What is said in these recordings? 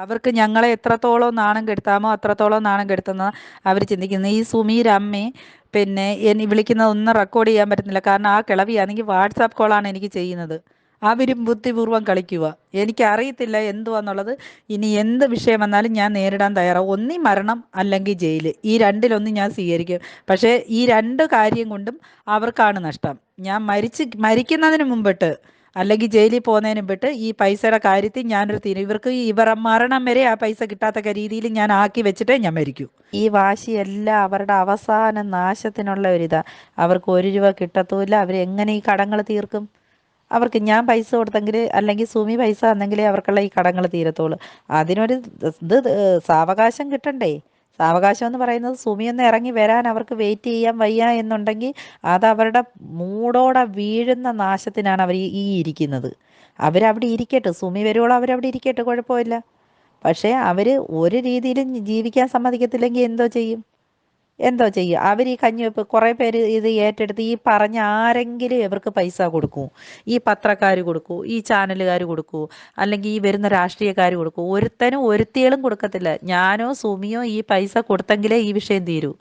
അവർക്ക് ഞങ്ങളെ എത്രത്തോളം നാണം കെടുത്താമോ അത്രത്തോളം നാണം കെടുത്തുന്ന അവർ ചിന്തിക്കുന്നു. ഈ സുമീർ അമ്മേ പിന്നെ എന്നെ വിളിക്കുന്നത് ഒന്നും റെക്കോർഡ് ചെയ്യാൻ പറ്റുന്നില്ല. കാരണം ആ കിളവിയാണെങ്കിൽ വാട്സാപ്പ് കോളാണ് എനിക്ക് ചെയ്യുന്നത്. അവരും ബുദ്ധിപൂർവം കളിക്കുക. എനിക്കറിയത്തില്ല എന്തുവാന്നുള്ളത്. ഇനി എന്ത് വിഷയം വന്നാലും ഞാൻ നേരിടാൻ തയ്യാറാവും. ഒന്നീ മരണം അല്ലെങ്കിൽ ജയിൽ. ഈ രണ്ടിലൊന്നും ഞാൻ സ്വീകരിക്കും. പക്ഷേ ഈ രണ്ട് കാര്യം കൊണ്ടും അവർക്കാണ് നഷ്ടം. ഞാൻ മരിച്ച് മരിക്കുന്നതിന് മുമ്പിട്ട് അല്ലെങ്കിൽ ജയിലിൽ പോകുന്നതിന് മുമ്പിട്ട് ഈ പൈസയുടെ കാര്യത്തിൽ ഞാനൊരു തീരും ഇവർക്ക് ഇവർ മരണം വരെ ആ പൈസ കിട്ടാത്ത രീതിയിൽ ഞാൻ ആക്കി വെച്ചിട്ടേ ഞാൻ മരിക്കൂ. ഈ വാശിയെല്ലാം അവരുടെ അവസാന നാശത്തിനുള്ള ഒരിതാ അവർക്ക് ഒരു രൂപ കിട്ടത്തുമില്ല. അവർ എങ്ങനെ ഈ കടങ്ങൾ തീർക്കും? അവർക്ക് ഞാൻ പൈസ കൊടുത്തെങ്കിൽ അല്ലെങ്കിൽ സുമി പൈസ തന്നെങ്കിലേ അവർക്കുള്ള ഈ കടങ്ങൾ തീരത്തുള്ളൂ. അതിനൊരു ഇത് സാവകാശം കിട്ടണ്ടേ? സാവകാശം എന്ന് പറയുന്നത് സുമി ഒന്ന് ഇറങ്ങി വരാൻ അവർക്ക് വെയിറ്റ് ചെയ്യാൻ വയ്യ എന്നുണ്ടെങ്കിൽ അത് അവരുടെ മൂടോടെ വീഴുന്ന നാശത്തിനാണ് അവർ ഈ ഇരിക്കുന്നത്. അവരവിടെ ഇരിക്കട്ടെ. സുമി വരുവോളം അവരവിടെ ഇരിക്കട്ടെ. കുഴപ്പമില്ല. പക്ഷേ അവർ ഒരു രീതിയിലും ജീവിക്കാൻ സമ്മതിക്കത്തില്ലെങ്കിൽ എന്തോ ചെയ്യും? എന്തോ ചെയ്യുക അവർ ഈ കഞ്ഞിവെപ്പ് കുറേ പേര് ഇത് ഏറ്റെടുത്ത് ഈ പറഞ്ഞ ആരെങ്കിലും ഇവർക്ക് പൈസ കൊടുക്കും. ഈ പത്രക്കാർ കൊടുക്കൂ ഈ ചാനലുകാർ കൊടുക്കൂ അല്ലെങ്കിൽ ഈ വരുന്ന രാഷ്ട്രീയക്കാർ കൊടുക്കൂ. ഒരുത്തനും ഒരുത്തികളും കൊടുക്കത്തില്ല. ഞാനോ സുമിയോ ഈ പൈസ കൊടുത്തെങ്കിലേ ഈ വിഷയം തീരൂ.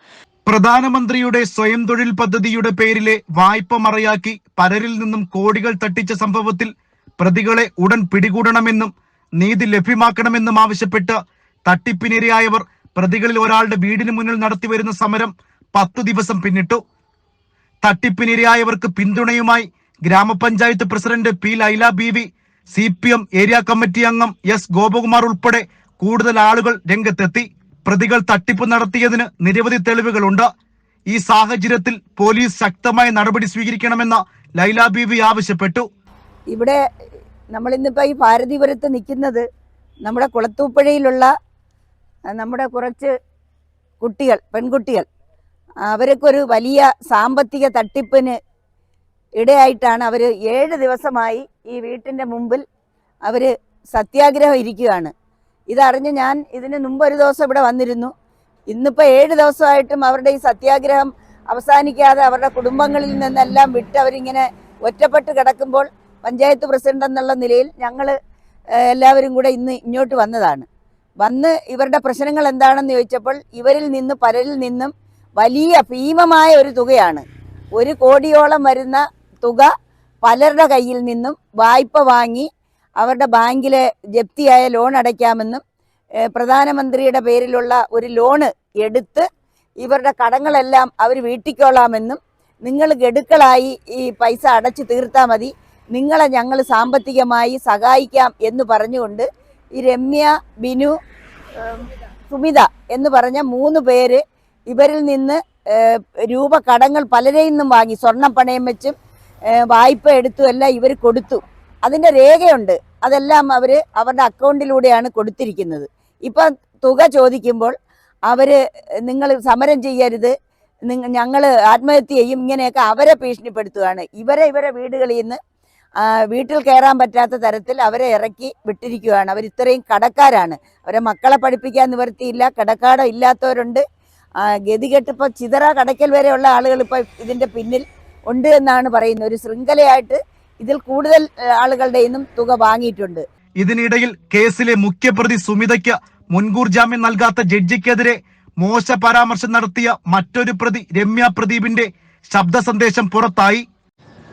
പ്രധാനമന്ത്രിയുടെ സ്വയം തൊഴിൽ പദ്ധതിയുടെ പേരിലെ വായ്പ മറയാക്കി പലരിൽ നിന്നും കോടികൾ തട്ടിച്ച സംഭവത്തിൽ പ്രതികളെ ഉടൻ പിടികൂടണമെന്നും നീതി ലഭ്യമാക്കണമെന്നും ആവശ്യപ്പെട്ട് തട്ടിപ്പിനിരയായവർ പ്രതികളിൽ ഒരാളുടെ വീടിന് മുന്നിൽ നടത്തിവരുന്ന സമരം പത്തു ദിവസം പിന്നിട്ടു. തട്ടിപ്പിനിരയായവർക്ക് പിന്തുണയുമായി ഗ്രാമപഞ്ചായത്ത് president P Laila Beevi C P M area committee അംഗം എസ് ഗോപകുമാർ ഉൾപ്പെടെ കൂടുതൽ ആളുകൾ രംഗത്തെത്തി. പ്രതികൾ തട്ടിപ്പ് നടത്തിയതിന് നിരവധി തെളിവുകളുണ്ട്. ഈ സാഹചര്യത്തിൽ പോലീസ് ശക്തമായ നടപടി സ്വീകരിക്കണമെന്ന് ലൈല ബീവി ആവശ്യപ്പെട്ടു. ഇവിടെ നമ്മളിന്നിപ്പോൾ ഈ ഭാരതീപുരത്ത് നിൽക്കുന്നത് നമ്മുടെ കുളത്തൂപ്പുഴയിലുള്ള നമ്മുടെ കുറച്ച് കുട്ടികൾ പെൺകുട്ടികൾ. അവർക്കൊരു വലിയ സാമ്പത്തിക തട്ടിപ്പിന് ഇടയായിട്ടാണ് അവർ ഏഴ് ദിവസമായി ഈ വീട്ടിന്റെ മുമ്പിൽ അവർ സത്യാഗ്രഹം ഇരിക്കുകയാണ്. ഇതറിഞ്ഞ് ഞാൻ ഇതിന് മുമ്പ് ഒരു ദിവസം ഇവിടെ വന്നിരുന്നു. ഇന്നിപ്പോൾ ഏഴ് ദിവസമായിട്ടും അവരുടെ ഈ സത്യാഗ്രഹം അവസാനിക്കാതെ അവരുടെ കുടുംബങ്ങളിൽ നിന്നെല്ലാം വിട്ട് അവരിങ്ങനെ ഒറ്റപ്പെട്ട് കിടക്കുമ്പോൾ പഞ്ചായത്ത് പ്രസിഡന്റ് എന്നുള്ള നിലയിൽ ഞങ്ങൾ എല്ലാവരും കൂടെ ഇന്ന് ഇങ്ങോട്ട് വന്നതാണ്. വന്ന് ഇവരുടെ പ്രശ്നങ്ങൾ എന്താണെന്ന് ചോദിച്ചപ്പോൾ ഇവരിൽ നിന്ന് പലരിൽ നിന്നും വലിയ ഭീമമായ ഒരു തുകയാണ്. ഒരു കോടിയോളം വരുന്ന തുക പലരുടെ കയ്യിൽ നിന്നും വായ്പ വാങ്ങി അവരുടെ ബാങ്കിലെ ജപ്തിയായ ലോൺ അടയ്ക്കാമെന്നും പ്രധാനമന്ത്രിയുടെ പേരിലുള്ള ഒരു ലോണ് എടുത്ത് ഇവരുടെ കടങ്ങളെല്ലാം അവർ വീട്ടിക്കോളാമെന്നും നിങ്ങൾ ഗഡുക്കളായി ഈ പൈസ അടച്ചു തീർത്താൽ മതി നിങ്ങളെ ഞങ്ങൾ സാമ്പത്തികമായി സഹായിക്കാം എന്ന് പറഞ്ഞുകൊണ്ട് ഈ രമ്യ ബിനു സുമിത എന്ന് പറഞ്ഞ മൂന്ന് പേര് ഇവരിൽ നിന്ന് രൂപ കടങ്ങൾ പലരെയും നിന്നും വാങ്ങി. സ്വർണം പണയം വെച്ചും വായ്പ എടുത്തും എല്ലാം ഇവർ കൊടുത്തു. അതിന്റെ രേഖയുണ്ട്. അതെല്ലാം അവർ അവരുടെ അക്കൗണ്ടിലൂടെയാണ് കൊടുത്തിരിക്കുന്നത്. ഇപ്പം തുക ചോദിക്കുമ്പോൾ അവർ നിങ്ങൾ സമരം ചെയ്യരുത്. നിങ്ങൾ ഞങ്ങൾ ഇങ്ങനെയൊക്കെ അവരെ ഭീഷണിപ്പെടുത്തുകയാണ്. ഇവരെ ഇവരെ വീടുകളിൽ നിന്ന് വീട്ടിൽ കയറാൻ പറ്റാത്ത തരത്തിൽ അവരെ ഇറക്കി വിട്ടിരിക്കുകയാണ്. അവർ ഇത്രയും കടക്കാരാണ്. അവരെ മക്കളെ പഠിപ്പിക്കാൻ നിവർത്തിയില്ല കടക്കാടം ഇല്ലാത്തവരുണ്ട്. ഗതികെട്ടിപ്പോൾ ചിതറ കടയ്ക്കൽ വരെയുള്ള ആളുകൾ ഇപ്പോൾ ഇതിന്റെ പിന്നിൽ ഉണ്ട് എന്നാണ് പറയുന്നത്. ഒരു ശൃംഖലയായിട്ട് ഇതിൽ കൂടുതൽ ആളുകളുടെ തുക വാങ്ങിയിട്ടുണ്ട്. ഇതിനിടയിൽ കേസിലെ മുഖ്യപ്രതി സുമിതയ്ക്ക് മുൻകൂർ ജാമ്യം നൽകാത്ത ജഡ്ജിക്കെതിരെ മോശ പരാമർശം നടത്തിയ മറ്റൊരു പ്രതി രമ്യ പ്രദീപിന്റെ ശബ്ദ സന്ദേശം പുറത്തായി.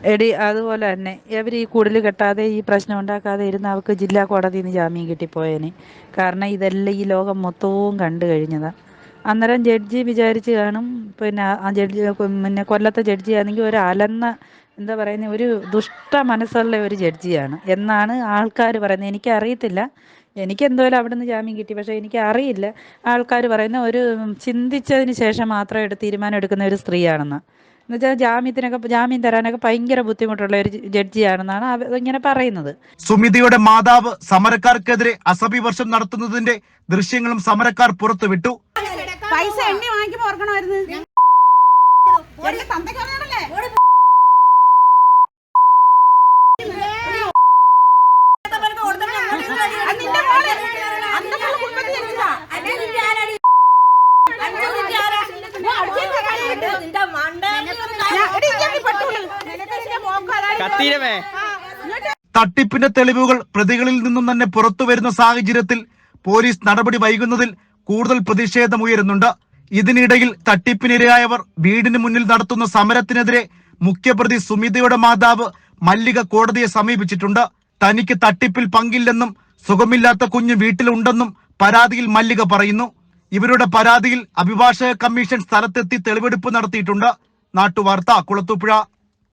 എടി അതുപോലെ തന്നെ. ഇവർ ഈ കൂടുതൽ കെട്ടാതെ ഈ പ്രശ്നം ഉണ്ടാക്കാതെ ഇരുന്ന് അവർക്ക് ജില്ലാ കോടതിയിൽ നിന്ന് ജാമ്യം കിട്ടിപ്പോയേനെ. കാരണം ഇതെല്ലാം ഈ ലോകം മൊത്തവും കണ്ടു കഴിഞ്ഞതാണ് അന്നേരം ജഡ്ജി വിചാരിച്ച് കാണും. പിന്നെ ആ ജഡ്ജി പിന്നെ കൊല്ലത്തെ ജഡ്ജി ആണെങ്കിൽ ഒരു അലന്ന എന്താ പറയുന്ന ഒരു ദുഷ്ട മനസ്സുള്ള ഒരു ജഡ്ജിയാണ്. എന്നാണ് ആൾക്കാർ പറയുന്നത്. എനിക്കറിയത്തില്ല. എനിക്ക് എന്തോലും അവിടെ നിന്ന് ജാമ്യം കിട്ടി. പക്ഷേ എനിക്ക് അറിയില്ല ആൾക്കാർ പറയുന്ന ഒരു ചിന്തിച്ചതിന് ശേഷം മാത്രം തീരുമാനം എടുക്കുന്ന ഒരു സ്ത്രീയാണെന്ന്. എന്നുവെച്ചാൽ ജാമ്യത്തിനൊക്കെ ജാമ്യം തരാനൊക്കെ ഭയങ്കര ബുദ്ധിമുട്ടുള്ള ഒരു ജഡ്ജിയാണെന്നാണ് അവ ഇങ്ങനെ പറയുന്നത്. സുമിതിയുടെ മാതാവ് സമരക്കാർക്കെതിരെ അസഭിവർഷം നടത്തുന്നതിന്റെ ദൃശ്യങ്ങളും സമരക്കാർ പുറത്തുവിട്ടു. പൈസ എണ്ണി വാങ്ങിക്കുമ്പോ ഓർക്കണമായിരുന്നു. തട്ടിപ്പിന്റെ തെളിവുകൾ പ്രതികളിൽ നിന്നും തന്നെ പുറത്തു വരുന്ന സാഹചര്യത്തിൽ പോലീസ് നടപടി വൈകുന്നതിൽ കൂടുതൽ പ്രതിഷേധം ഉയരുന്നുണ്ട്. ഇതിനിടയിൽ തട്ടിപ്പിനിരയായവർ വീടിന് മുന്നിൽ നടത്തുന്ന സമരത്തിനെതിരെ മുഖ്യപ്രതി സുമിതയുടെ മാതാവ് മല്ലിക കോടതിയെ സമീപിച്ചിട്ടുണ്ട്. തനിക്ക് തട്ടിപ്പിൽ പങ്കില്ലെന്നും സുഖമില്ലാത്ത കുഞ്ഞ് വീട്ടിലുണ്ടെന്നും പരാതിയിൽ മല്ലിക പറയുന്നു. ഇവരുടെ പരാതിയിൽ അഭിഭാഷക കമ്മീഷൻ സ്ഥലത്തെത്തി തെളിവെടുപ്പ് നടത്തിയിട്ടുണ്ട്. നാട്ടുവാർത്ത കുളത്തൂപ്പുഴ.